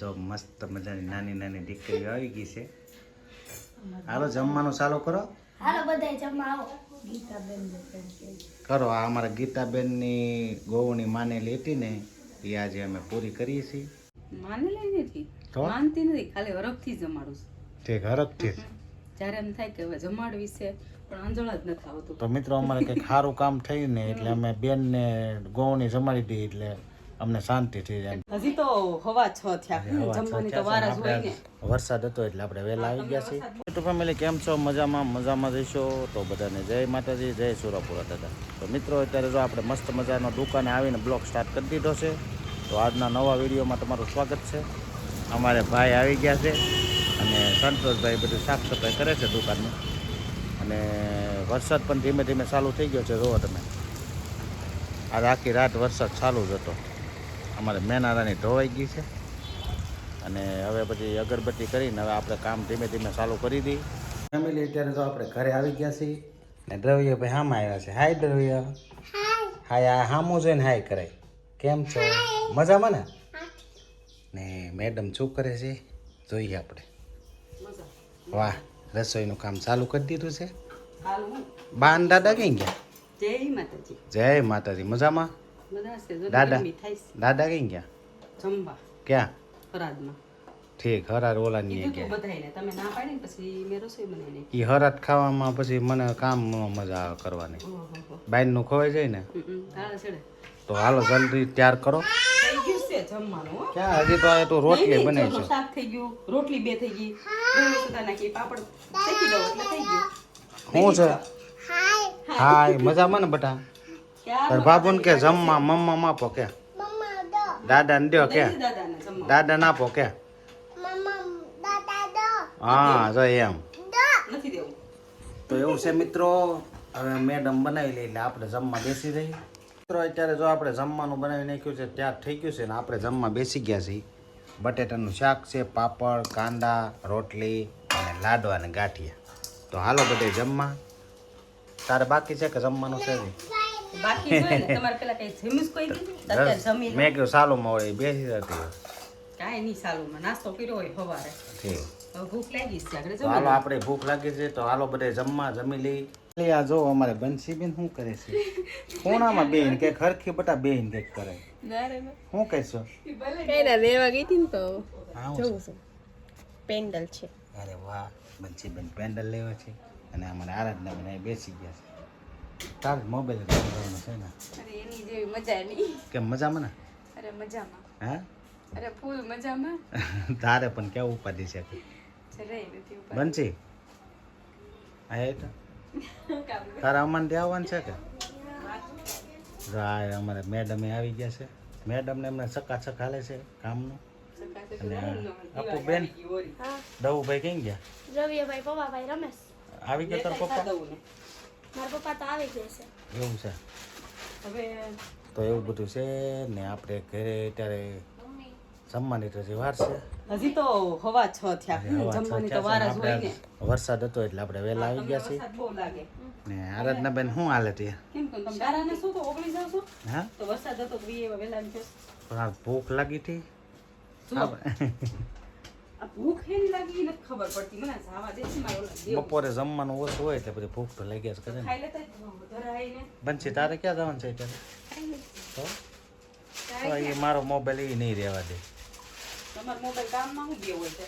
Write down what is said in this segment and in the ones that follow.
જો મસ્ત મજાની નાની નાની દીકરીઓ આવી ગઈ છે. હાલો જમવાનું ચાલુ કરો. હાલો બધાય જમવા આવો. કરો આ અમારા ગીતાબેનની ગોવની માનેલી હતી ને એ આજે અમે પૂરી કરીએ છીએ. માનેલી નથી? તો? માનતી નથી ખાલી હરખથી જમાડું છું. ઠીક હરખથી જ્યારે એમ થાય કે હવે જમાડવી છે પણ અંજળ જ નથી આવતું. તો મિત્રો અમારે કંઈક સારું કામ થયું ને એટલે અમે બેનને ગોવની જમાડી દઈએ એટલે અમને શાંતિ થઈ જાય. હજી તો હવા છ થયા. જમવાની તો વાર જ હોય ને. વરસાદ હતો એટલે આપણે વહેલા આવી ગયા છીએ. તો ફેમિલી કેમ છો? મજામાં? મજામાં રહીશો? તો બધાને જય માતાજી જય સુરાપુરા દાદા. તો મિત્રો અત્યારે જો આપણે મસ્ત મજાનો દુકાને આવીને બ્લોગ સ્ટાર્ટ કરી દીધો છે તો આજના નવા વિડીયોમાં તમારું સ્વાગત છે. અમારે ભાઈ આવી ગયા છે અને સંતોષભાઈ બધું સાફ સફાઈ કરે છે દુકાનની અને વરસાદ પણ ધીમે ધીમે ચાલુ થઈ ગયો છે જુઓ તમે. આ આખી રાત વરસાદ ચાલુ જ હતો. અમારે મેનારાની ધોવાઈ ગઈ છે. અને હવે પછી અગરબત્તી કરીને હવે આપણે કામ ધીમે ધીમે ચાલુ કરી દઈએ. ફેમિલી અત્યારે તો આપણે ઘરે આવી ગયા છીએ. ને દ્રવ્ય ભાઈ હામાં આવ્યા છે. હાય દ્રવ્ય. હાય આ હામું જોઈને હાય કરાય કેમ છો? મજામાં ને? ને મેડમ શું કરે છે? જોઈએ આપણે. વાહ રસોઈનું કામ ચાલુ કરી દીધું છે. બાન દાદા કઈ ગયા? જય માતાજી. જય માતાજી. મજામાં? દાદા. દાદા કઈ ગયા? જમવા. ક્યાં? ફરાદમાં. ઠીક હરાર ગયા. તમે ના પાડી પછી મેં રસોઈ બનાવી નાખી એ હરાત ખાવામાં પછી મને કામ મજા આવે કરવાની. હો ખવાઈ જાય ને? તો હાલો જલ્દી તૈયાર કરો. ગયું ક્યાં? હજી તો તો રોટલી બનાવી છે. શાક થઈ ગયું રોટલી બે થઈ ગઈ. નાખી પાપડ. શેકી દઉં એટલે થઈ ગયું. શું છે? હાય મજામાં ને બટા? તાર કે જમવા મમ્મા માપો કે. દાદા ને દો કે. દાદા ના કે. હા જો એમ. તો એવું છે મિત્રો હવે મેડમ બનાવી લઈ એટલે આપણે જમવા બેસી જઈએ. મિત્રો અત્યારે જો આપણે જમવાનું બનાવી નાખ્યું છે ત્યાર થઈ ગયું છે ને આપણે જમવા બેસી ગયા છીએ. બટેટાનું શાક છે પાપડ કાંદા રોટલી અને લાડવા અને ગાંઠિયા. તો હાલો બધે જમવા. તારે બાકી છે કે જમવાનું છે હજી? બાકી જોઈએ ને તમારે પેલા કઈ જમીશ કોઈ કીધું? અત્યારે જમી મેં કહ્યું સાલું મળે બેસી જતી કાંઈ નહીં સાલું નાસ્તો કર્યો હોય સવારે. ભૂખ લાગી છે આગળ હાલો આપણે ભૂખ લાગી છે તો હાલો બધે જમવા જમી લઈ લે આ જો અમારે બંસીબેન શું કરે છે? ખૂણામાં બેન કે ખરખી બટા બેન કે કરે. શું કહેશો કઈના લેવા ગઈ હતી ને તો. હા હું જોઉં છું. પેન્ડલ છે. અરે વાહ બંસીબેન પેન્ડલ લેવા છે. અને અમારે આરાધના બનાવી બેસી ગયા છે. તારે મોબાઈલ છે ને. અરે એની જેવી મજા નહીં. કેમ મજામાં ને? અરે મજામાં. હા? અરે ફૂલ મજામાં. તારે પણ કેવું ઉપાધિ છે? જરાય નથી ઉપર બનશી? હા તો. તારા અમાનથી આવવાનું છે કે? જો આ અમારે મેડમે આવી ગયા છે. મેડમને એમને ચકાચક હાલે છે કામનું. અને આપુ બેન? દવુભાઈ કઈ ગયા? રવિભાઈ પપ્પાભાઈ રમેશ. આવી ગયા તાર પપ્પા? મારા પપ્પા તો આવી ગયા છે. એવું છે? હવે તો એવું બધું છે ને આપણે ઘરે ત્યારે જમવાની તો હજી વાર છે. હજી તો હવા છ થયા. જમવાની તો વાર જ હોય ને. વરસાદ હતો એટલે આપણે વહેલા આવી ગયા છીએ. ને આરાધના બેન ને આરાધનાબેન શું હાલે ત્યાં કેમ કે તમે દારાને શું તો ઓગળી જાવ છો? હા? તો વરસાદ હતો તો વહેલા. પણ આ ભૂખ લાગી હતી. ભૂખ એની લાગી નથી ખબર પડતી. મને જાવા દે છે મારે ઓલા દેવું. બપોરે જમવાનું ઓછું હોય એટલે બધી ભૂખ તો લાગ્યા જ કરે ને. ખાઈ લેતા બંસી તારે ક્યાં જવાનું છે અત્યારે? તો? તો એ મારો મોબાઈલ એ નહીં રહેવા દે. તમારો મોબાઈલ કામમાં હું બે હોય છે?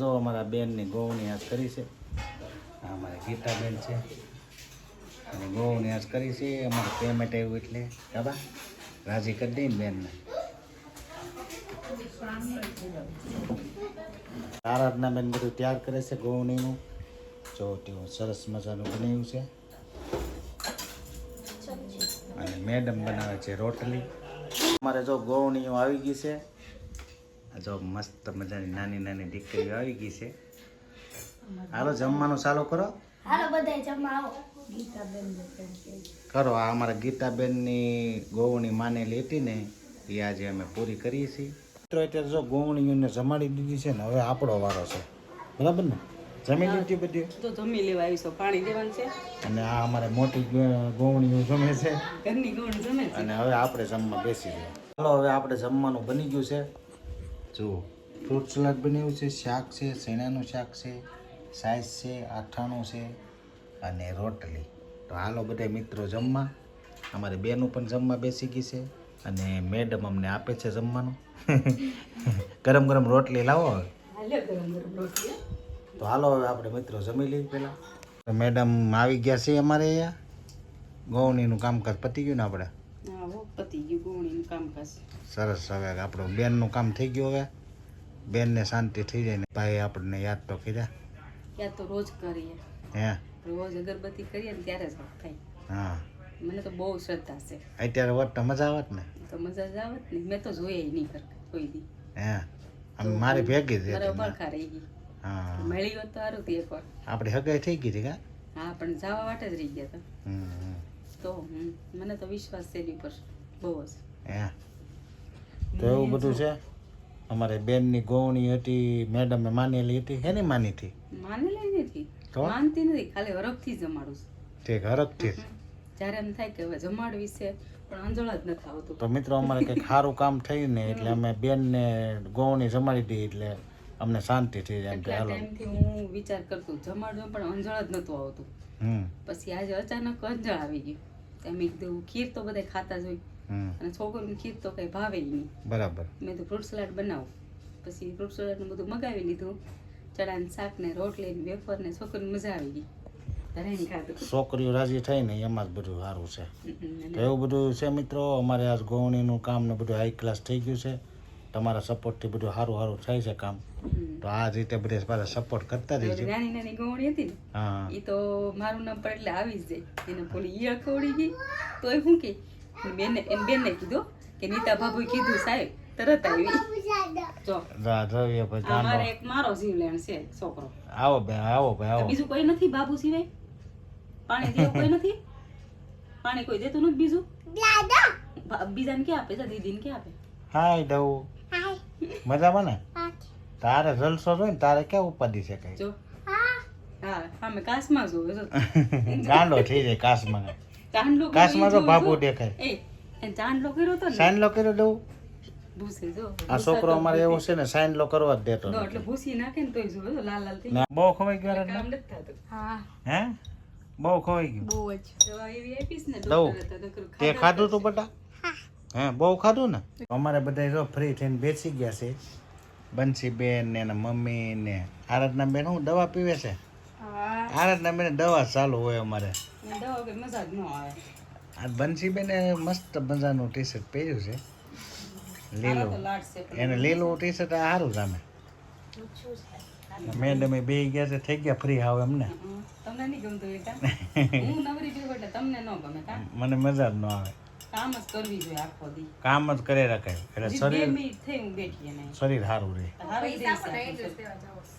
જો અમારા બેનની ગૌની આજ કરી છે. આ અમારા ગીતાબેન છે. અને ગૌની આજ કરી છે. અમારે પેમેન્ટ આવ્યું એટલે બાબા રાજી કરી દઈને બેનને. આરાધના બેન બધું તૈયાર કરે છે ગૌણીનું જો તેવું સરસ મજાનું બનાવ્યું છે. અને મેડમ બનાવે છે રોટલી. અમારે જો ગૌણીઓ આવી ગઈ છે. આ જો મસ્ત મજાની નાની નાની દીકરીઓ આવી ગઈ છે. હાલો જમવાનું ચાલુ કરો. કરો આ અમારા ગીતાબેનની ગૌની માનેલી હતી ને એ આજે અમે પૂરી કરીએ છીએ. મિત્રો અત્યારે જો ગોવણીઓને જમાડી દીધી છે ને હવે આપણો વારો છે. બરાબર ને? જમી લીધી બધી? તો જમી લેવા આવીશું. પાણી દેવાનું છે? અને આ અમારે મોટી ગોવણીઓ જમે છે. ઘરની ગોવણી જમે છે? અને હવે આપણે જમવા બેસી ગયા. ચાલો હવે આપણે જમવાનું બની ગયું છે. જુઓ ફ્રૂટ સલાડ બનાવ્યું છે શાક છે શેણાનું શાક છે સાઈઝ છે આઠાણું છે અને રોટલી. તો હાલો બધા મિત્રો જમવા. અમારે બેનું પણ જમવા બેસી ગઈ છે. અને મેડમ અમને આપે છે જમવાનું. ગરમ ગરમ રોટલી લાવો હવે. તો હાલો હવે આપણે મિત્રો જમી લઈએ પહેલાં. મેડમ આવી ગયા છે અમારે અહીંયા. ગૌણીનું કામકાજ પતી ગયું ને આપણે? પતી ગયું ગોળીનું કામકાજ. સરસ હવે આપણું બેનનું કામ થઈ ગયું હવે. બેનને શાંતિ થઈ જાય ને ભાઈ આપણને યાદ તો કર્યા. યાદ તો રોજ કરીએ. હે? રોજ અગરબત્તી કરીએ ને ત્યારે જ થાય. હા. મને તો બહુ શ્રદ્ધા છે. અત્યારે વટ તો મજા આવત ને? તો મજા જ આવત ને. મેં તો જોઈએ નહીં કર કોઈ દી. હે. આમ મારી ભેગી જ મારે પડખા રહી ગઈ. હા. મળી હોત તો સારું હતી એકવાર આપણે હગાઈ થઈ ગઈ હતી કા? હા પણ જવા વાટે જ રહી ગયા હતા. તો હમ, મને તો વિશ્વાસ છે એની પર. બહુ જ. હે. તો એવું બધું છે? અમારે બેનની ગૌણી હતી મેડમે માનેલી હતી. હેની માની હતી માનેલી નથી? માનતી નથી. ખાલી હરખથી જ જમાડું છું. ઠીક હરખથી જ. જ્યારે એમ થાય કે હવે જમાડવી છે પણ અંજળ જ નથી આવતું. તો મિત્રો અમારે કંઈક સારું કામ થયું ને એટલે અમે બેનને ગૌણી જમાડી દઈએ એટલે અમને શાંતિ થઈ જાય એમ કે હાલો. ટાઈમથી હું વિચાર કરતું જમાડવું પણ અંજળ જ નતો આવતું. પછી આજે અચાનક અંજળ આવી ગયું. એમ કીધું ખીર તો બધા ખાતા જ હોય. અને છોકરીને ખીર તો કંઈ ભાવે નહીં. બરાબર. મેં તો ફ્રૂટ સલાડ બનાવું. પછી ફ્રૂટ સલાડનું બધું મગાવી લીધું. ચણાનું શાક ને રોટલી ને વેફર ને છોકરીને મજા આવી ગઈ. છોકરીઓ રાજી થઈ ને એમાં જ બધું સારું છે. તો એવું બધું છે મિત્રો? અમારે આજ ગૌણીનું કામ ને બધું હાઈ ક્લાસ થઈ ગયું છે. તમારા સપોર્ટથી બધું સારું સારું થાય છે કામ. તો આ રીતે બધે પાછા સપોર્ટ કરતા રહી છે નાની નાની ગોળી હતી ને હા. એ તો મારું નામ પર એટલે આવી જ જાય. એને પોલી ઈયળ ખવડી ગઈ તો એ શું કે બેન એમ બેનને કીધું કે નીતા બાબુએ કીધું સાહેબ તરત આવી. જો. રા રવિ ભાઈ આ મારે ચાંદો એક મારો જીવલેણ છે છોકરો. આવો ભાઈ આવો ભાઈ આવો. બીજું કોઈ નથી બાબુ સિવાય? પાણી દેવું કોઈ નથી? પાણી કોઈ દેતું નથી બીજું? બીજાને કે આપે છે? દીદીને કે આપે? હાય ડવ. મજામાં ને? તારે જલસો જોઈ ને તારે કે ઉપાધિ છે કઈ? જો. હા. અમે કાસમાં જોવે જો. ગાંડો થઈ જાય કાસમાં. ચાંદલો કાસમાં તો બાપુ દેખાય. એ ચાંદલો કર્યો તો ને. સાઈન લો કર્યો દઉં ભૂસે જો. આ છોકરો અમારે એવો છે ને સાઈન લો કરવા જ દેતો એટલે ભૂસી નાખે ને તોય જો લાલ લાલ થઈ બહુ ખવાઈ ગયો કામ નથી થતું. હા. હે? બહુ ખવાઈ ગયું. બહુ જ. દવા એવી આપીશ ને દઉં. તો ખાધું તું બટા? હે. બહુ ખાધું ને? અમારે બધા જો ફ્રી થઈને બેસી ગયા છે. બંસી બેન ને એના મમ્મી ને આરાધના બેન હું દવા પીવે છે? હા. આરાધના બેન દવા ચાલુ હોય અમારે. ને દવા વગર મજા જ ન આવે. આ બંસી બેને મસ્ત મજાનું ટી શર્ટ પહેર્યું છે. લીલું. એને લીલું ટી શર્ટ સારું જામે મેડમે બે ગયા છે થઈ ગયા ફ્રી હાવ એમને. તમને નહીં ગમતું બેટા હું નવરી પીવું એટલે તમને ન ગમે કા? મને મજા જ ન આવે. કામ જ કરવી જોઈએ આખો દી. કામ જ કરે રખાય. એટલે શરીર થઈ હું બેઠી એને. શરીર સારું રહે.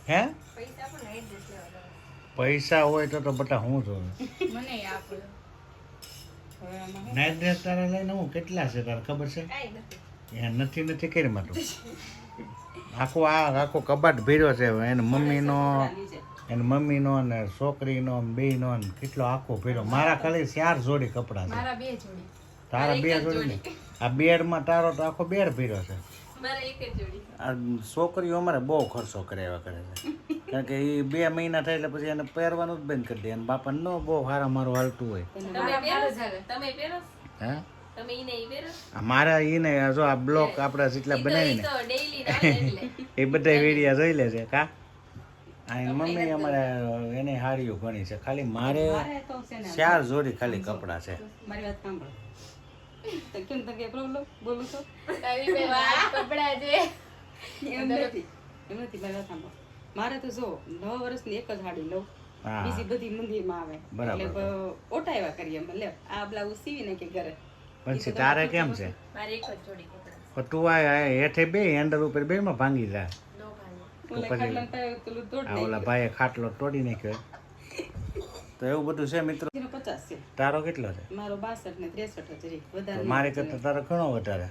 હે? પૈસા હોય તો તો બટા હું જોઉં? મને આપો. નાઇટ ડ્રેસ તારા લઈને હું કેટલા છે તારે ખબર છે? એ નથી નથી કરી માતું આખું આ આખો કબાટ ભર્યો છે એને મમ્મીનો એની મમ્મીનો ને છોકરીનો ને બેયનો ને કેટલો આખો ભર્યો. મારા ખાલી ચાર જોડી કપડાં છે. તારા બે જોડી. આ બેડમાં તારો તો આખો બેડ ભર્યો છે. છોકરીઓ અમારે બહુ ખર્ચો કરે એવા કરે છે. કારણ કે એ બે મહિના થાય એટલે પછી એને પહેરવાનું જ બંધ કરી દે. અને બાપાને ન બહુ સારા મારું હાલતું હોય. હે? તમે એ ને મારા જો આ બ્લોક આપણા જેટલા બનાવીને તો એ બધા વિડીયા જોઈ લે છે કા? આ મમ્મી અમારે એને હારીઓ ઘણી છે. ખાલી મારે મારે તો છે ને ચાર જોડી ખાલી કપડા છે. મારી વાત સાંભળો. કેમ તમે કઈ પ્રોબ્લેમ બોલું છો? તારી બે વાત કપડા છે. એમ નથી. એમ નથી મારી વાત સાંભળો. મારે તો જો નવ વર્ષની એક જ હાડી લઉં. બીજી બધી મંદિરમાં આવે. એટલે ઓટાવ્યા કરીએ અમે. લે આ બ્લાઉઝ સીવી કે ઘરે? પછી તારે કેમ છે? મારી એક જ જોડી કપડા પણ તું આ હેઠે બે હેન્ડલ ઉપર બે માં ભાંગી જાય નો ઓલા ભાઈએ ખાટલો તોડી નાખ્યો. તો એવું બધું છે મિત્રો? પચાસ તારો કેટલો છે? મારો બાસઠ ને ત્રેસઠ જ. વધારે મારે. કરતા તારો ઘણો વધારે.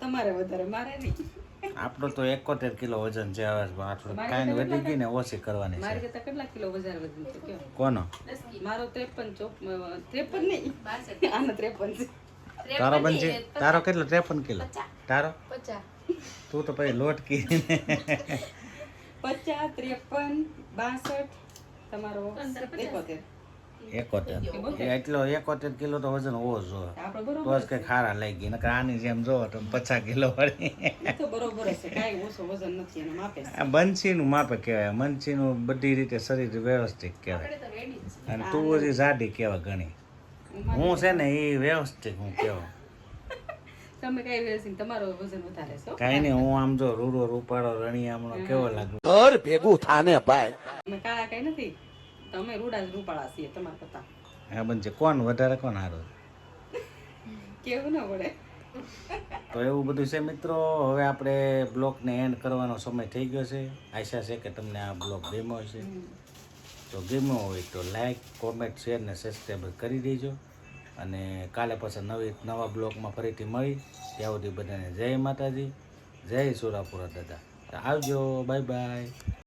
તમારે વધારે મારે નહીં. આપણો તો એકોતેર કિલો વજન છે હવે આ કાંઈ વધી ગઈ ને ઓછી કરવાની મારે કરતા કેટલા કિલો વધારે વજન કોનો? મારો ત્રેપન ચોપ ત્રેપન નહીં. આનો ત્રેપન છે. તારો બનશે તારો કેટલો ત્રેપન કિલો તારો? પચાસ. તું તો પછી લોટકી. પચાસ ત્રેપન બાસઠ તમારો એકોતેર. એટલો એકોતેર કિલો તો વજન હોવો જોઈએ. તો જ કઈ ખારા લાગી નકર આની જેમ જો તો પચાસ કિલો વળી. એ તો બરોબર હશે કાંઈ ઓછો વજન નથી એનું માપે કહેવાય. મંચીનું બધી રીતે શરીર વ્યવસ્થિત કહેવાય. અને તું હજી જાડી કહેવાય ઘણી. હું છે ને એ વ્યવસ્થિત હું કહેવાય તમે કઈ વેસી તમારો વજન વધારે છે હો. કાંઈ નહીં હું આમ જો રૂરો રૂપાળો રણિયામણો કેવો લાગુ ઘર ભેગું થાને ભાઈ. અમે કાળા કઈ નથી. તમે રૂડા જ રૂપાળા છીએ તમારા કરતા. હા બનશે કોણ વધારે કોણ હારો? કેવું ના પડે. તો એવું બધું છે મિત્રો હવે આપણે બ્લોગને એન્ડ કરવાનો સમય થઈ ગયો છે. આશા છે કે તમને આ બ્લોગ ગમ્યો છે તો ગમ્યો હોય તો લાઈક કોમેન્ટ શેર ને સબસ્ક્રાઈબ કરી દેજો. અને કાલે પાછા નવી નવા બ્લોગમાં ફરીથી મળી. ત્યાં સુધી બધાને જય માતાજી, જય સુરાપુરા દાદા. આવજો, બાય બાય.